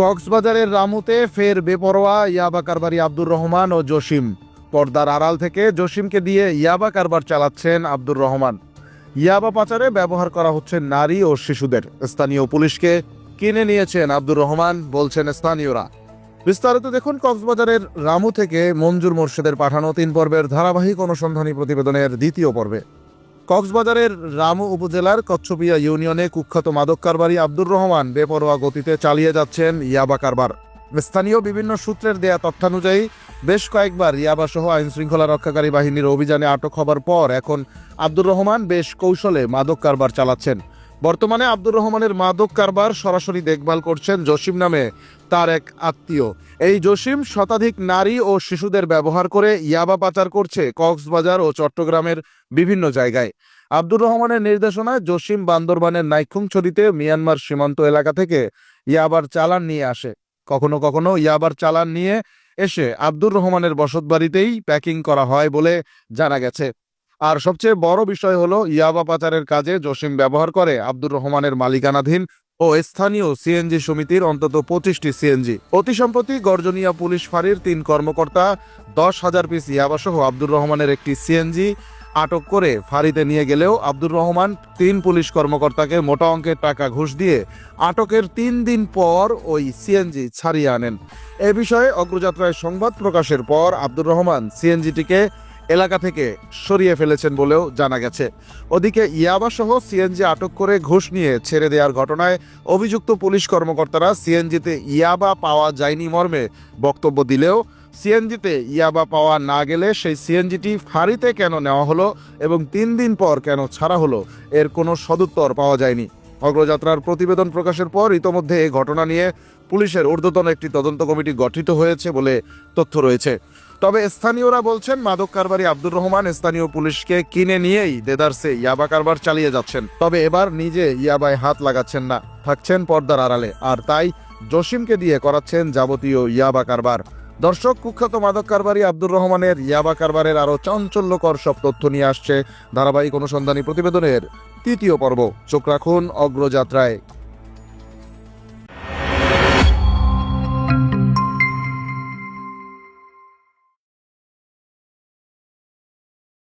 কক্সবাজারের রামুতে ফের বেপরোয়া ইয়াবা কারবারি আব্দুর রহমান ও জসিম। পর্দার আড়াল থেকে জসিমকে দিয়ে ইয়াবা কারবার চালাচ্ছেন আব্দুর রহমান। ইয়াবা পাচারে ব্যবহার করা হচ্ছে নারী ও শিশুদের। স্থানীয় পুলিশকে কিনে নিয়েছেন আব্দুর রহমান, বলছেন স্থানীয়রা। বিস্তারিত দেখুন কক্সবাজারের রামু থেকে মঞ্জুর মোর্শেদের পাঠানো তিন পর্বের ধারাবাহিক অনুসন্ধানী প্রতিবেদনের দ্বিতীয় পর্বে। কক্সবাজারের রামু উপজেলার কচ্ছপিয়া ইউনিয়নে কুখ্যাত মাদক কারবারি আব্দুর রহমান বেপরোয়া গতিতে চালিয়ে যাচ্ছেন ইয়াবা কারবার। স্থানীয় বিভিন্ন সূত্রের দেয়া তথ্যানুযায়ী, বেশ কয়েকবার ইয়াবা সহ আইন শৃঙ্খলা রক্ষাকারী বাহিনীর অভিযানে আটক হবার পর এখন আব্দুর রহমান বেশ কৌশলে মাদক কারবার চালাচ্ছেন। বর্তমানে আব্দুর রহমানের মাদক কারবার সরাসরি দেখভাল করছেন জসিম নামে তার এক আত্মীয়। এই জসিম শতাধিক নারী ও শিশুদের ব্যবহার করে ইয়াবা পাচার করছে কক্সবাজার ও চট্টগ্রামের বিভিন্ন জায়গায়। আব্দুর রহমানের নির্দেশনায় জসিম বান্দরবানের নাইখুংছড়িতে মিয়ানমার সীমান্ত এলাকা থেকে ইয়াবার চালান নিয়ে আসে। কখনো কখনো ইয়াবার চালান নিয়ে এসে আব্দুর রহমানের বসতবাড়িতেই প্যাকিং করা হয় বলে জানা গেছে। আর সবচেয়ে বড় বিষয় হলো ইয়াবা পাচারের কাজে জসিম ব্যবহার করে আব্দুর রহমানের মালিকানাধীন ও স্থানীয় সিএনজি সমিতির অন্তত পঁচিশটি সিএনজি অতি সম্প্রতি গর্জনিয়া পুলিশ ফাঁড়ির তিন কর্মকর্তা, দশ হাজার পিস ইয়াবাসহ আব্দুর রহমানের একটি সিএনজি আটক করে ফাঁড়িতে নিয়ে গেলেও আব্দুর রহমান তিন পুলিশ কর্মকর্তাকে মোটা অঙ্কের টাকা ঘুষ দিয়ে আটকের তিন দিন পর ওই সিএনজি ছাড়িয়ে আনেন। এ বিষয়ে অগ্রযাত্রায় সংবাদ প্রকাশের পর আব্দুর রহমান সিএনজিটিকে এলাকা থেকে সরিয়ে ফেলেছেন বলেও জানা গেছে। ওদিকে ইয়াবাসহ সিএনজি আটক করে ঘুষ নিয়ে ছেড়ে দেওয়ার ঘটনায় অভিযুক্ত পুলিশ কর্মকর্তারা সিএনজিতে ইয়াবা পাওয়া যায়নি মর্মে বক্তব্য দিলেও সিএনজিতে ইয়াবা পাওয়া না গেলে সেই সিএনজিটি ফাঁড়িতে কেন নেওয়া হলো এবং তিন দিন পর কেন ছাড়া হলো এর কোনো সদুত্তর পাওয়া যায়নি। অগ্রযাত্রার প্রতিবেদন প্রকাশের পর ইতোমধ্যে এ ঘটনা নিয়ে পুলিশের ঊর্ধ্বতন একটি তদন্ত কমিটি গঠিত হয়েছে বলে তথ্য রয়েছে। তবে স্থানীয়রা বলছেন মাদক কারবারি আব্দুর রহমান স্থানীয় পুলিশকে কিনে নিয়েই দেদারসে ইয়াবা কারবার চালিয়ে যাচ্ছেন। তবে এবার নিজে ইয়াবায় হাত লাগাচ্ছেন না, থাকছেন পর্দার আড়ালে। আর তাই জসিমকে দিয়ে করাচ্ছেন যাবতীয় ইয়াবা কারবার। দর্শক, কুখ্যাত মাদক কারবারি আব্দুর রহমানের ইয়াবা কারবারের আরও চাঞ্চল্যকর সব তথ্য নিয়ে আসছে ধারাবাহিক অনুসন্ধানী প্রতিবেদনের তৃতীয় পর্ব। চোখ রাখুন অগ্রযাত্রায়।